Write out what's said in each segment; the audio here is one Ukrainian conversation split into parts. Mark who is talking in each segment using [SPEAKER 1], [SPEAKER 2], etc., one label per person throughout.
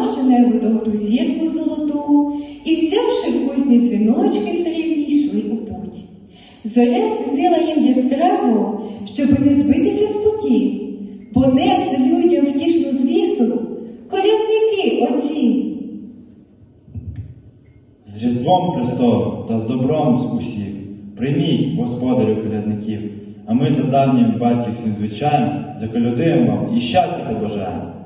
[SPEAKER 1] Піймавши небо ту зірку золоту і взявши в кузні дзвіночки срібні, йшли у путь. Зоря світила їм яскраво, щоб не збитися з путі, бо людям втішну звістку, колядники оці.
[SPEAKER 2] З Різдвом Христовим та з добром з усіх прийміть, господарю колядників, а ми за давнім батьківським звичаєм заколядуємо вам і щастя побажаємо.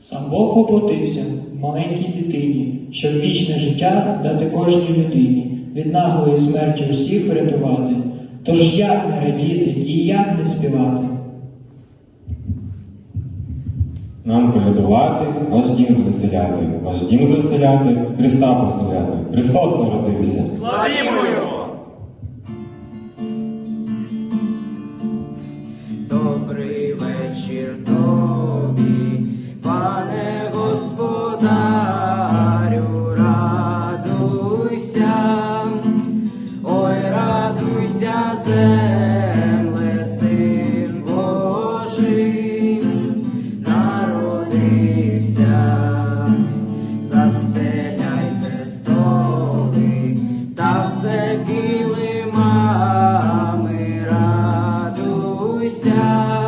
[SPEAKER 3] Сам Бог воплотився в маленькій дитині, щоб вічне життя дати кожній людині, від наглої смерті всіх врятувати. Тож як не радіти і як не співати?
[SPEAKER 4] Нам колядувати, ваш дім звеселяти, ваш дім звеселяти, Христа прославляти. Христос народився.
[SPEAKER 5] Добрий вечір тобі, радуйся,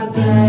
[SPEAKER 5] радуйся,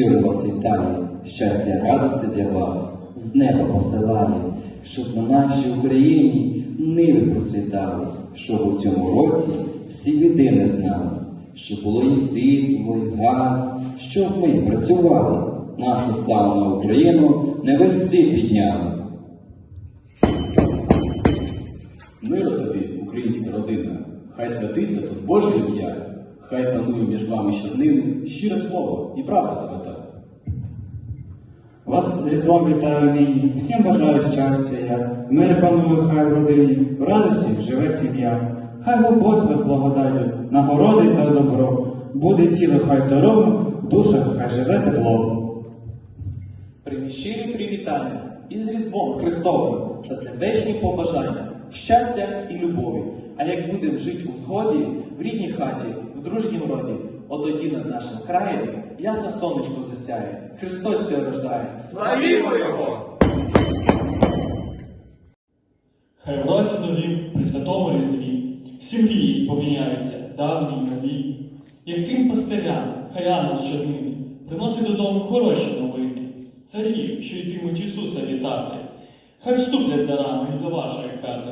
[SPEAKER 6] щиро вас вітає, щастя радості для вас з неба посилає, щоб на нашій Україні ниви процвітали, щоб у цьому році всі біди не знали, щоб було і світло, і газ, щоб ми працювали, нашу славну Україну не весь світ підняли.
[SPEAKER 7] Миру тобі, українська родина, хай святиться тут Боже ім'я, хай панує між вами щоднини щире слово і правда свята.
[SPEAKER 8] Вас з Різдвом вітаю нині, всім бажаю щастя я, мир панує хай в родині, в радості живе сім'я. Хай Господь вас благодаттю, нагородить за добро, буде тіло хай здоровим, душа хай живе тепло.
[SPEAKER 9] Приймі щирі привітання із Різдвом Христовим та сердечні побажання, щастя і любові. А як будемо жити у згоді, в рідній хаті, в дружнім роді, от тоді над нашим краєм ясне сонечко засяє, Христос ся рождає. Славімо Його!
[SPEAKER 10] Хай в році новім при святому різдві всі мрії сповняються, давні й нові. Як тим пастирям, хай ангел щоднини приносить додому хороші новини. Царів, що йтимуть Ісуса вітати, хай вступлять з дарами й до вашої хати.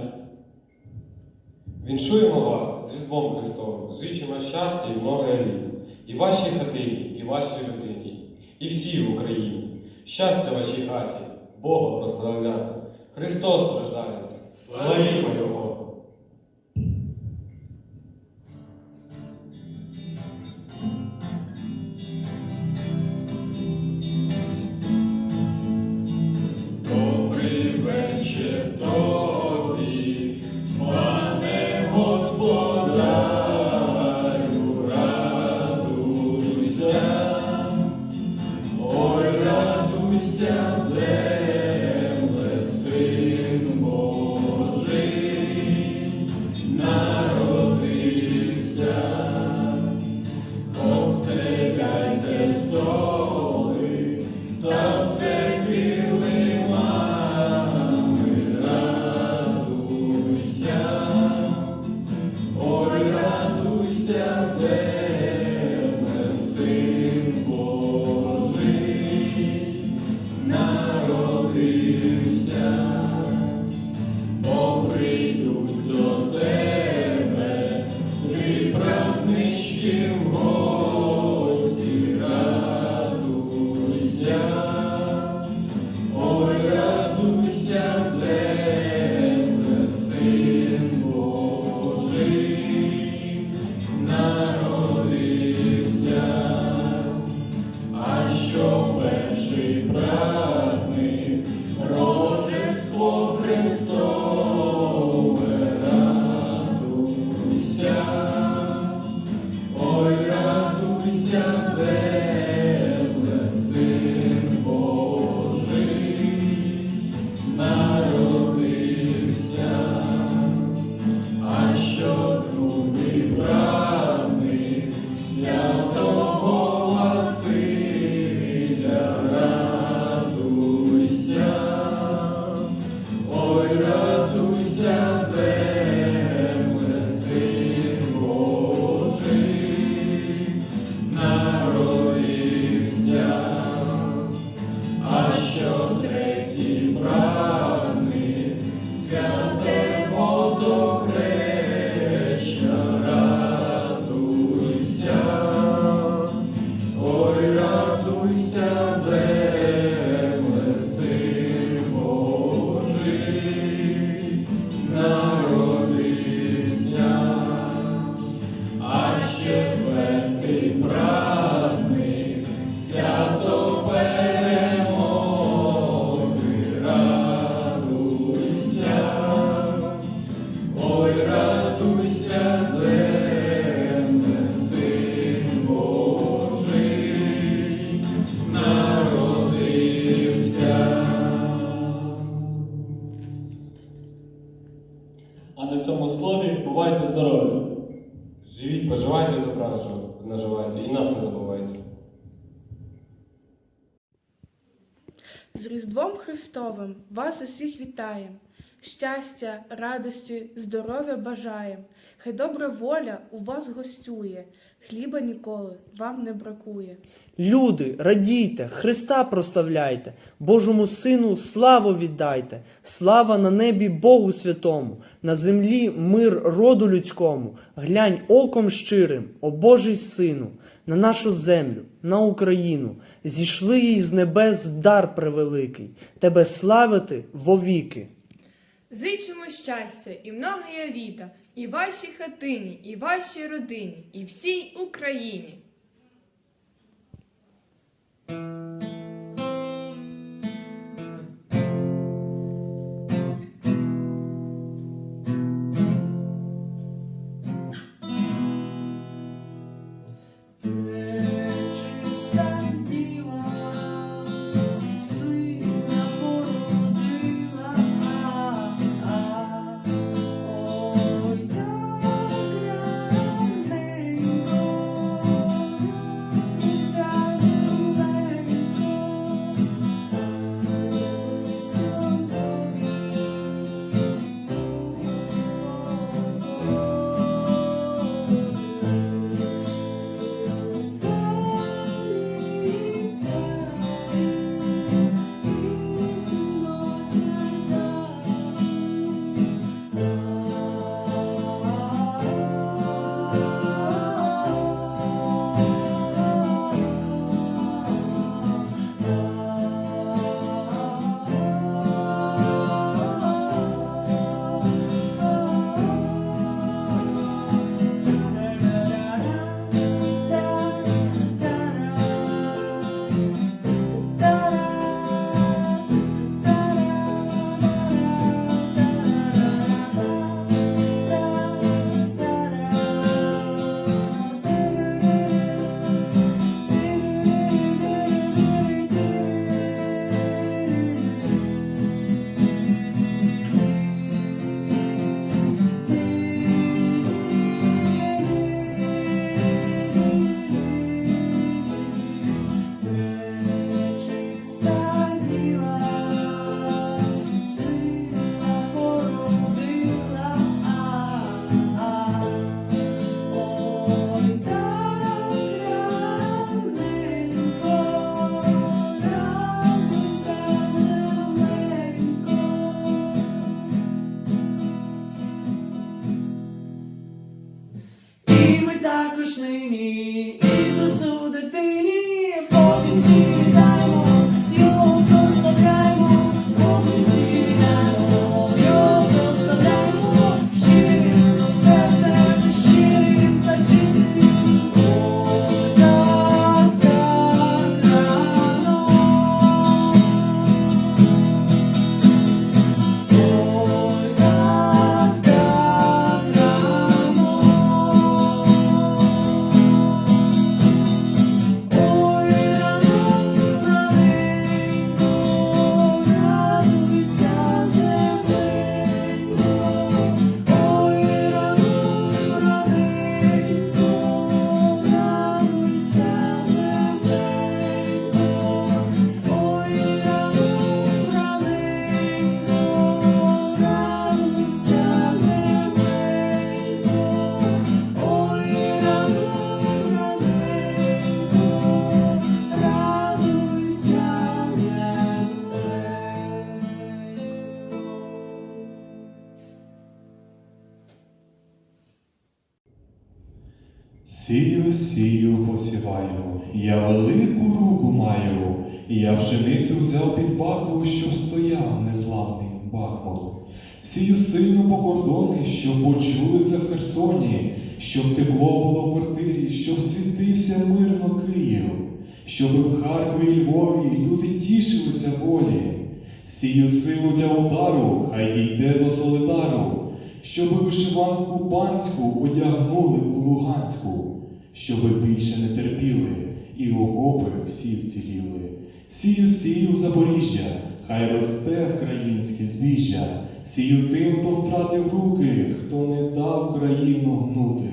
[SPEAKER 11] Віншуємо вас з Різдвом Христовим, зичимо щастя і много літ. І вашій хатині, і вашій родині, і всій в Україні. Щастя вашій хаті, Бога прославляти. Христос рождається. Славімо Його!
[SPEAKER 10] Народився, а що другий праздник, святого Василя, ой, радуйся, земле, народився, а що третій
[SPEAKER 12] З Різдвом Христовим вас усіх вітаєм. Щастя, радості, здоров'я бажаєм. Хай добра воля у вас гостює, хліба ніколи вам не бракує.
[SPEAKER 13] Люди, радійте, Христа прославляйте, Божому Сину славу віддайте, слава на небі Богу святому, на землі мир роду людському. Глянь оком щирим, о Божий Сину, на нашу землю, на Україну. Зійшли їй з небес дар превеликий, тебе славити вовіки.
[SPEAKER 14] Зичимо щастя і многоє літа, і вашій хатині, і вашій родині, і всій Україні.
[SPEAKER 5] darkest
[SPEAKER 15] genie is a soul that they need. І я пшеницю взяв під бахву, щоб стояв неславний бахмут. Сію сильно по кордони, щоб почули це в Херсоні, щоб тепло було в квартирі, щоб світився мирно Київ, щоб в Харкові і Львові люди тішилися волі. Сію силу для удару, хай дійде до Солидару, щоб вишиванку панську одягнули у Луганську, щоб більше не терпіли, і в окопи всі вціліли. Сію, сію Запоріжжя, хай росте українське збіжжя, сію тим, хто втратив руки, хто не дав країну гнути.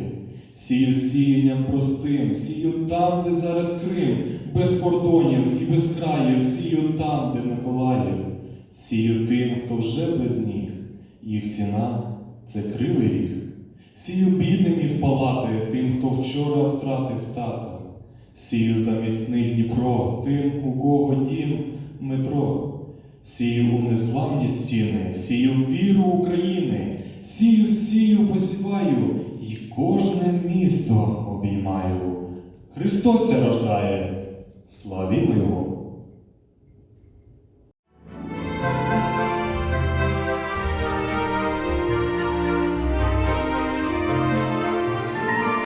[SPEAKER 15] Сію сіянням простим, сію там, де зараз Крим, без кордонів і без країв, сію там, де Миколаїв, сію тим, хто вже без ніг, їх ціна це кривий ріг. Сію бідним і впалати тим, хто вчора втратив тата. Сію за міцний Дніпро тим, у кого дім метро. Сію у незламні стіни, сію віру України, сію, сію посіваю, і кожне місто обіймаю. Христос рождає, славімо Його!